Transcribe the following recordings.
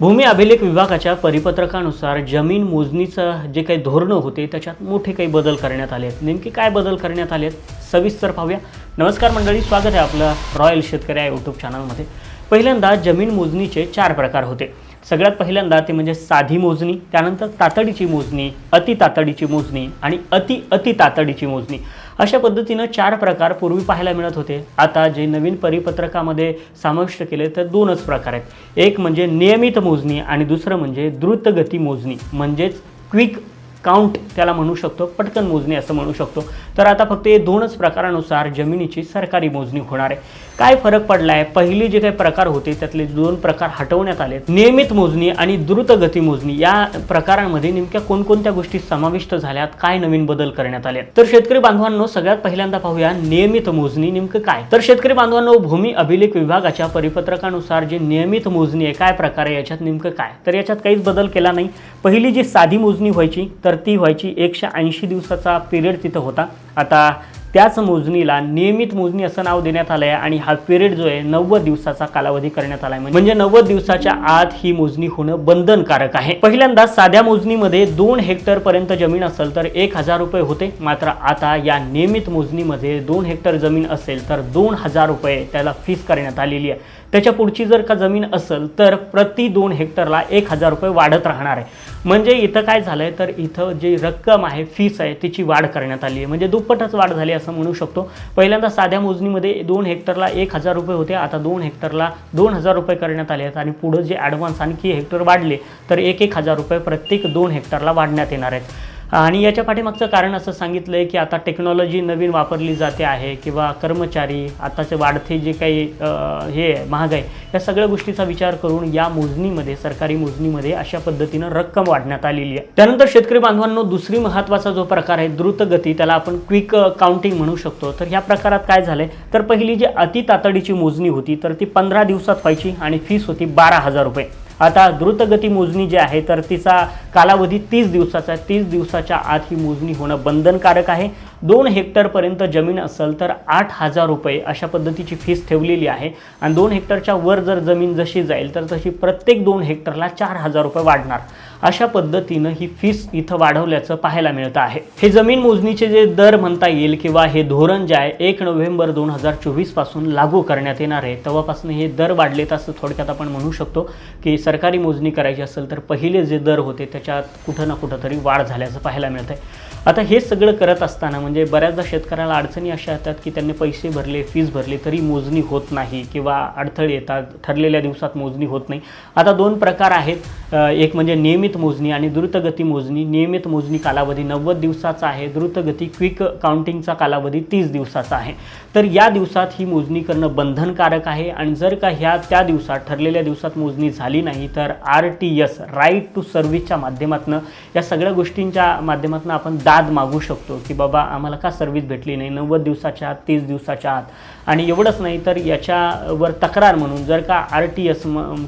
भूमी अभिलेख विभागाच्या परिपत्रकानुसार जमीन मोजणीचं जे काही धोरणं होते त्याच्यात मोठे काही बदल करण्यात आले आहेत नेमके काय बदल करण्यात आले आहेत सविस्तर पाहूया. नमस्कार मंडळी स्वागत आहे आपलं रॉयल शेतकरी या यूट्यूब चॅनलमध्ये पहिल्यांदा जमीन मोजणीचे चार प्रकार होते. सगळ्यात पहिल्यांदा ते म्हणजे साधी मोजणी त्यानंतर तातडीची मोजणी अति तातडीची मोजणी आणि अति अति तातडीची मोजणी. अशा पद्धतीनं चार प्रकार पूर्वी पाहायला मिळत होते. आता जे नवीन परिपत्रकामध्ये समाविष्ट केले तर दोनच प्रकार आहेत. एक म्हणजे नियमित मोजणी आणि दुसरं म्हणजे द्रुतगती मोजणी म्हणजेच क्विक काउंट त्याला म्हणू शकतो पटकन मोजणी असं म्हणू शकतो. तर आता फक्त हे दोनच प्रकारानुसार जमिनीची सरकारी मोजणी होणार आहे. काय फरक पडला आहे पहिले जे काही प्रकार होते त्यातले दोन प्रकार हटवण्यात आले नियमित मोजणी आणि द्रुतगती मोजणी या प्रकारांमध्ये नेमक्या कोणकोणत्या गोष्टी समाविष्ट झाल्यात काय नवीन बदल करण्यात आले तर शेतकरी बांधवांनो सगळ्यात पहिल्यांदा पाहूया नियमित मोजणी नेमकं काय? तर शेतकरी बांधवांनो भूमी अभिलेख विभागाच्या परिपत्रकानुसार जे नियमित मोजणी आहे काय प्रकार आहे याच्यात नेमकं काय? तर याच्यात काहीच बदल केला नाही. पहिली जी साधी मोजणी व्हायची तर तर ती व्हायची. एकशे ऐंशी दिवसाचा पिरियड तिथं होता. आता त्याच मोजणीला नियमित मोजणी असं नाव देण्यात आलं आहे आणि हा पिरियड जो आहे नव्वद दिवसाचा कालावधी करण्यात आला आहे म्हणजे नव्वद दिवसाच्या आत ही मोजणी होणं बंधनकारक आहे. पहिल्यांदा साध्या मोजणीमध्ये दोन हेक्टर पर्यंत जमीन असेल तर एक हजार रुपये होते. मात्र आता या नियमित मोजणीमध्ये दोन हेक्टर जमीन असेल तर दोन हजार रुपये त्याला फीस करण्यात आलेली आहे. त्याच्या पुढची जर का जमीन असेल तर प्रति दोन हेक्टरला एक हजार रुपये वाढत राहणार आहे. म्हणजे इथं काय झालं आहे तर इथं जी रक्कम आहे फीस आहे तिची वाढ करण्यात आली आहे. म्हणजे दुप्पटच वाढ झाली असं म्हणू शकतो. पहिल्यांदा साध्या मोजणीमध्ये दोन हेक्टरला एक हजार रुपये होते आता दोन हेक्टरला दोन हजार रुपये करण्यात आले आहेत आणि पुढं जे ॲडव्हान्स आणखी हेक्टर वाढले तर एक एक हजार रुपये प्रत्येक दोन हेक्टरला वाढण्यात येणार आहेत. आणि याच्या पाठीमागचं कारण असं सांगितलं आहे की आता टेक्नॉलॉजी नवीन वापरली जाते आहे किंवा कर्मचारी आताचे वाढते जे काही हे आहे, महागाई या सगळ्या गोष्टीचा विचार करून या मोजणीमध्ये सरकारी मोजणीमध्ये अशा पद्धतीनं रक्कम वाढण्यात आलेली आहे. त्यानंतर शेतकरी बांधवांनो दुसरी महत्त्वाचा जो प्रकार आहे द्रुतगती त्याला आपण क्विक काउंटिंग म्हणू शकतो. तर ह्या प्रकारात काय झालंय? तर पहिली जी अति तातडीची मोजणी होती तर ती पंधरा दिवसात व्हायची आणि फीस होती बारा हजार रुपये. आता द्रुतगती मोजणी जी आहे तर तिचा कालावधी तीस दिवसाचा आहे. तीस दिवसाच्या आत ही मोजणी होणं बंधनकारक आहे. दोन हेक्टरपर्यंत जमीन असेल तर आठ हजार रुपये अशा पद्धतीची फीस ठेवलेली आहे. आणि दोन हेक्टरच्या वर जर जमीन जशी जाईल तर तशी प्रत्येक दोन हेक्टरला चार हजार रुपये वाढणार. अशा पद्धतीनं ही फीस इथं वाढवल्याचं पाहायला मिळतं आहे. हे जमीन मोजणीचे जे दर म्हणता येईल किंवा हे धोरण जे आहे एक नोव्हेंबर दोन हजार चोवीसपासून लागू करण्यात येणार आहे. तेव्हापासून हे दर वाढलेत असं थोडक्यात आपण म्हणू शकतो की सरकारी मोजणी करायची असेल तर पहिले जे दर होते त्याच्यात कुठं ना कुठं तरी वाढ झाल्याचं पाहायला मिळतंय. आता हे सगळं करत असताना म्हणजे बऱ्याचदा शेतकऱ्याला अडचणी अशा येतात की त्यांनी पैसे भरले फीज भरली तरी मोजणी होत नाही किंवा अडथळे येतात ठरलेल्या दिवसात मोजणी होत नाही. आता दोन प्रकार आहेत. एक म्हणजे नियमित मोजणी आणि द्रुतगती मोजणी. नियमित मोजणी कालावधी नव्वद दिवसाचा आहे. द्रुतगती क्विक काउंटिंगचा कालावधी तीस दिवसाचा आहे. तर या दिवसात ही मोजणी करणं बंधनकारक आहे आणि जर का ह्या त्या दिवसात ठरलेल्या दिवसात मोजणी झाली नाही तर R T S right to सर्व्हिसच्या माध्यमातून या सगळ्या गोष्टींच्या माध्यमातून आपण दाद मागू शकतो की बाबा आम्हाला का सर्व्हिस भेटली नाही? नव्वद दिवसाच्या आत तीस दिवसाच्या आत. आणि एवढंच नाही तर याच्यावर तक्रार म्हणून जर का आर टी एस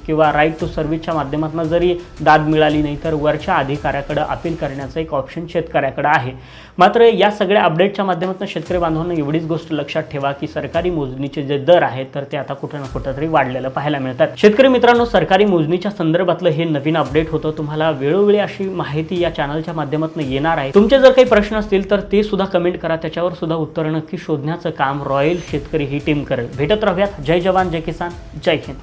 किंवा राईट टू सर्व्हिसच्या माध्यमातून जरी दाद मिळाली नाही तर वरच्या अधिकाऱ्याकडं अपील करण्याचं एक ऑप्शन शेतकऱ्याकडं आहे. मात्र या सगळ्या अपडेटच्या माध्यमातून शेतकरी बांधवांना एवढीच गोष्ट लक्षात ठेवा की सरकारी मोजणीचे जे दर आहेत तर ते आता कुठं ना कुठं तरी वाढलेलं पाहायला मिळतात. शेतकरी मित्रांनो सरकारी मोजणीच्या संदर्भातलं हे नवीन अपडेट होतं. तुम्हाला वेळोवेळी अशी माहिती या चॅनलच्या माध्यमातून येणार आहे. तुमचे जर काही प्रश्न असतील तर ते सुद्धा कमेंट करा. त्याच्यावर सुद्धा उत्तर नक्की शोधण्याचं काम रॉयल शेतकरी ही टीम करेल. भेटत राहूयात. जय जवान जय किसान जय हिंद.